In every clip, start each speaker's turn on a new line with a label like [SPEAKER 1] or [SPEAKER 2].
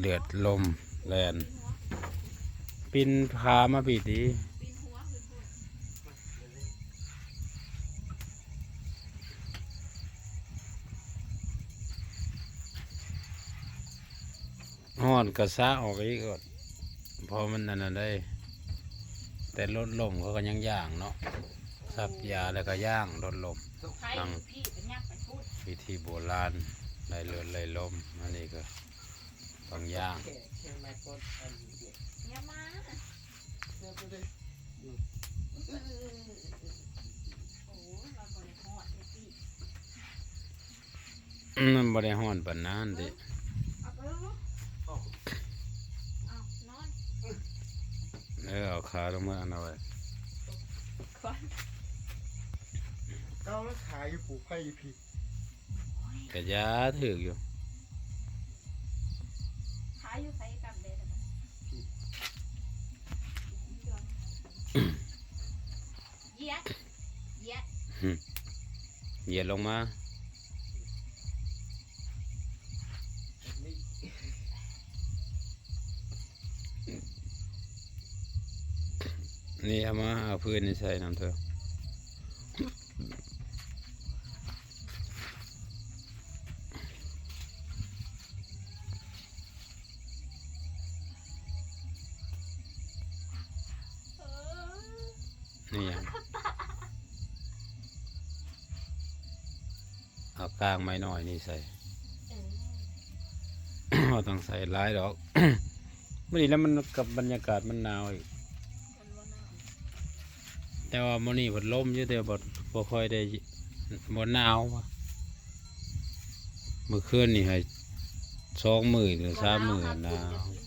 [SPEAKER 1] เดือดลมแลนปินพามาปีดีหอนกระซะออกอีกก่อนพอมันนั่นนะได้ แต่ลดลมเขาก็ยังย่างเนาะสับยาแล้วก็ย่างลดลม
[SPEAKER 2] ใครพี่เป็นยักษ์ไปพูด
[SPEAKER 1] วิธีโบราณไล่เลือดไล่ลมอันนี้ก็ต้ องย่าง
[SPEAKER 3] แค่แค่ไม้กดอันเดียว
[SPEAKER 2] เนี่ยมา
[SPEAKER 3] เดี๋ยวไปเลย
[SPEAKER 2] โอ้เราบริหอดเนี่ยพี่
[SPEAKER 1] อืมมันบ่ได้ฮ้อนปานนั้นเดิ
[SPEAKER 2] เอาไปลูกเอานอน
[SPEAKER 1] เออเอาขาลงมาอันเอาไว้
[SPEAKER 2] ก่อน
[SPEAKER 3] เก้าแล้วขายอยู่ปลูกไผ่อยู่พี่
[SPEAKER 1] กระยาถึกอยู่
[SPEAKER 2] ขายอยู่ใส่กันเลยนะเยียดเยียด
[SPEAKER 1] เหยียดลงมา
[SPEAKER 3] นี่
[SPEAKER 1] นี่เอามาเอาพื้นนี่ใส่น้ำเถอะ นี่ยเอากลางไม้น้อยนี่ใส่
[SPEAKER 2] เรา
[SPEAKER 1] ต้องใส่หลายดอกเมื่อนี้แล้วมันกับบรรยากาศมันหนาวอีกแต่ว่ามื่อนี้ผดลมอยู่แต่บ่บ่ค่อยได้บ่หนาวเมื่อคืนนี่ให้สองมือหรือสามมือหนาว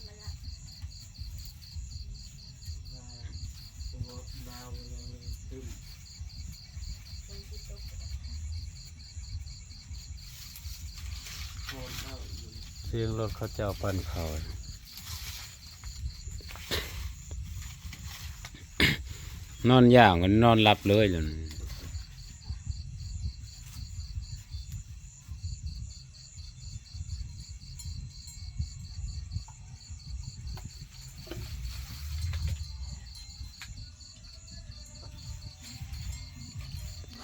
[SPEAKER 3] เสี
[SPEAKER 1] ยงรถเขาเจ้าปั่นเขานอนย่างกันนอนหลับเลยเลย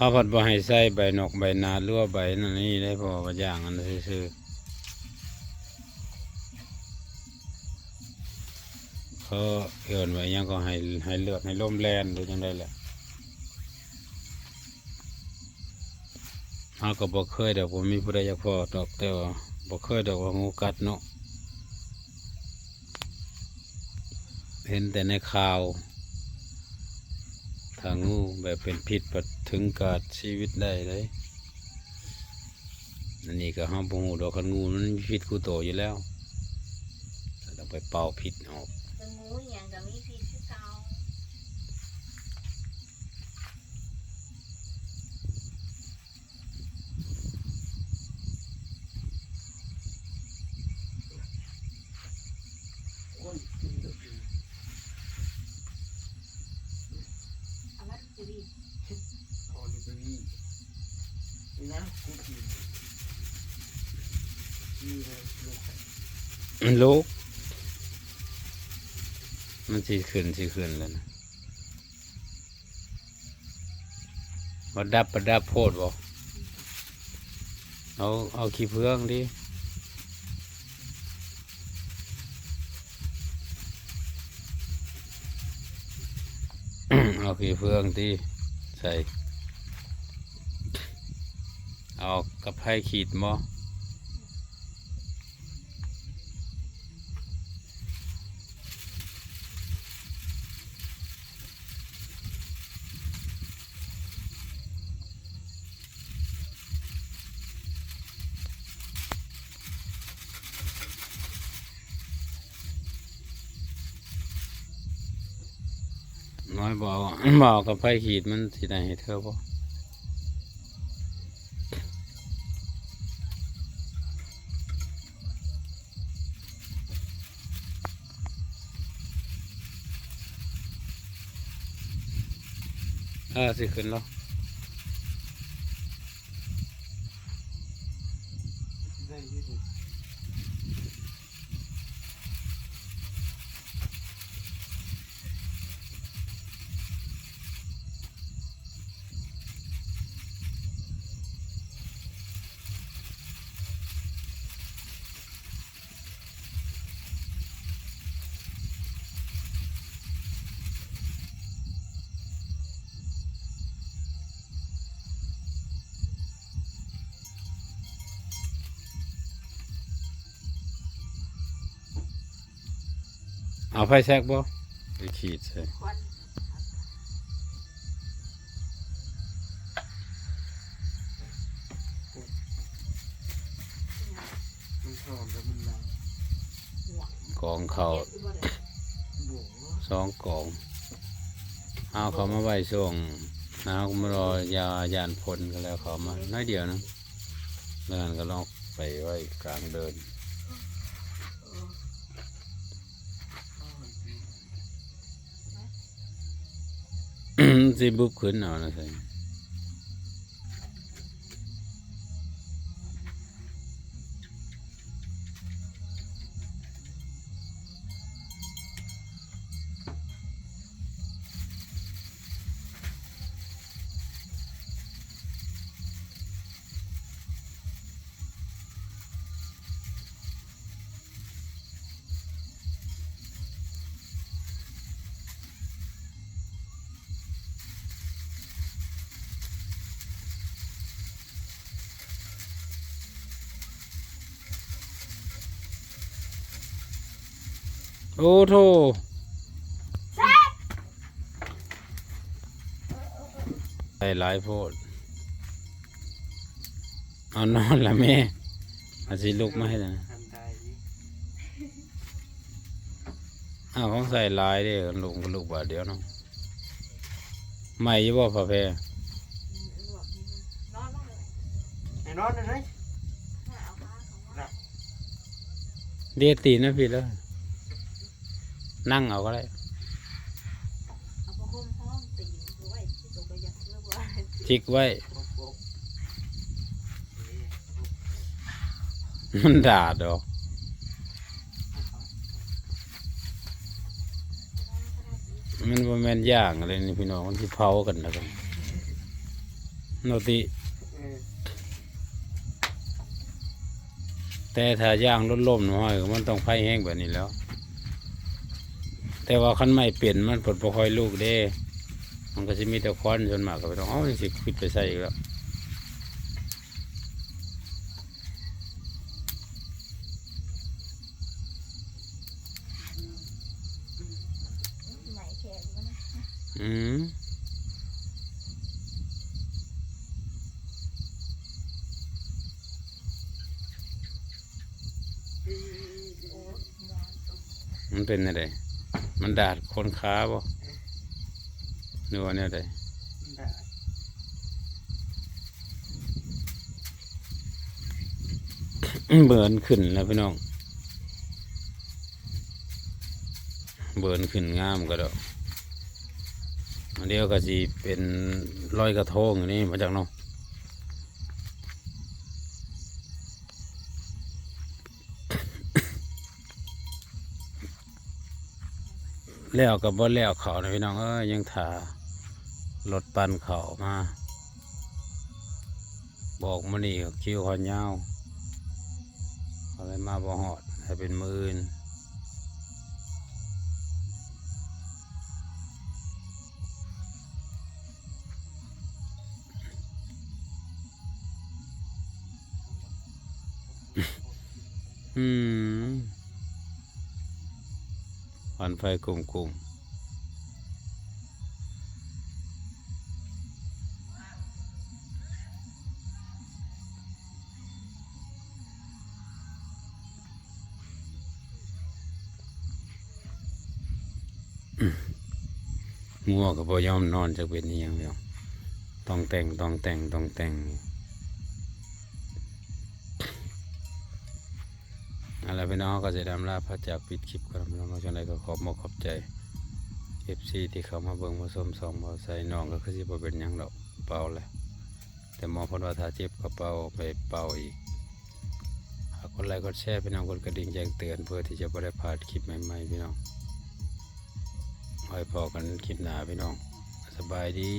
[SPEAKER 1] เขาผัดบ่ให้ใส่ใบนกใบนาหรือว่าใบนั่นนี่ได้พอว่าย่างอันซื่อเขาเอินไว้ยังก็ให้ให้เลือดให้ล่มแลนหรือยังไงแหละเขาก็บ่เคยเดอกผมมีผู้ใดอยากพอดอกแต่ว่าบ่เคยดอกว่างูกัดเนาะเห็นแต่ในข่าว ทางงูแบบเป็นพิษปัดถึงกาดชีวิตได้เลยอันนี้ก็ห้ามปงูดอกคันงูมันมีพิษกูโตอยู่แล้วแต่ต้องไปเป่าพิษออก
[SPEAKER 2] งูอย่างกับมีพิอเก่า
[SPEAKER 3] คนกินก็กิน
[SPEAKER 2] เอามาจะดี
[SPEAKER 3] เอาลิเบอรี่นี่นะกูกินนี่เลยลูกไข่
[SPEAKER 1] มันลุก มันสีขึ้นสีขึ้นแล้วนะประดับประดับโพดบ่เอาเอาขี้เพื่องดิเอาขี้เพื่องที่ใส่ เอากับไผ่ขีดมอ น้อยบอกบอกกับไฟขีดมันสิได้ให้เธอบ่เออสิขึ้นแล้ว เอาไฟแซกบ่ไปขีดใส่
[SPEAKER 2] ควัน
[SPEAKER 3] มันหอมแล้วมันลาย
[SPEAKER 2] หัว
[SPEAKER 1] กองเขาว
[SPEAKER 2] เก็บอยู่บ่ได้
[SPEAKER 3] บวก
[SPEAKER 1] สองกอง เอาเขามาไว้ช่วงนะเขามารอยายานพลก็แล้วเขามาน้อยเดียวนะแล้วนั้นก็ลองไปไว้กลางเดิน สิบุบขึ้นเอานะใส่ อ้โทใส่หลายโพดเอานอนละแม่อาสิลุกมาให้นะ
[SPEAKER 3] ทำได้ดิ
[SPEAKER 1] อ้าวของใส่หลายเด้อลุงก็ลุกบาทเดียวเนาะใหม่อยี่บ่พอแพร
[SPEAKER 2] ลวกนี่นอนบ้างเลย
[SPEAKER 3] ไอ้นอนนะเฮ้ย
[SPEAKER 2] ถ้าเอาผ้าเขาว่า
[SPEAKER 1] เดียตีนนะพี่แล้ว นั่งเอาก็ได้
[SPEAKER 2] เอาผ้าห่มห้องตีนเอาไว้ที่ตัวก็อยังเลือกว่า
[SPEAKER 1] จิกไว้ มันด่าดอกมันบ่แม่นย่างอะไรนี่พี่น้องมันที่เผากันนะกันโนติแต่ถ้าย่างลดล่มน้อยมันต้องไฟแห้งแบบนี้แล้ว แต่ว่าคันไม่เปลี่ยนมันผลประคอยลูกเด้ มันก็จะมีแต่ควันจนมากก็ไปต้องเอาสิปิดไปใส่อีกแล้วอืมมันเป็นอะไร มันดาดคนขาบ่หรือว่าเนี่ยได
[SPEAKER 3] ได้
[SPEAKER 1] เบิร์นขึ้นแล้วพี่น้อง เบิร์นขึ้นงามก็ดอกอันเดียวก็สิเป็นรอยกระทงอย่างนี้มาจากเนาะ แล้วกับบ่แล้วเขานะพี่น้องเอ้ยยังถ่ารถปันเขามา บอกมานี่คิวเขายาวเขาเลยมาบ่หอดให้เป็นมืออื่นอืม ฝันไฟกลุ่มกลุ่มงัวก็บ่ยอมนอนจะเป็นอย่างเดียว ต้องแต่ง ต้องแต่ง ต้องแต่ง พี่น้องก็จะดำลาพระจากปิดคลิปกันพี่น้องจังไดก็ขอบมอกขอบใจเอฟซีที่เขามาเบิ่งมาส้มซองมาใส่น้องก็คือสิบเป็นยังดอกเป่าแหละแต่มอเพนว่าถ้าเจ็บก็เป่าไปเป่าอีกหากกดไลค์กดแชร์พี่น้องกดกระดิ่งแจ้งเตือนเพื่อที่จะบ่ได้พลาดคลิปใหม่ๆพี่น้องไว้พอกันคลิปหน้าพี่น้องสบายดี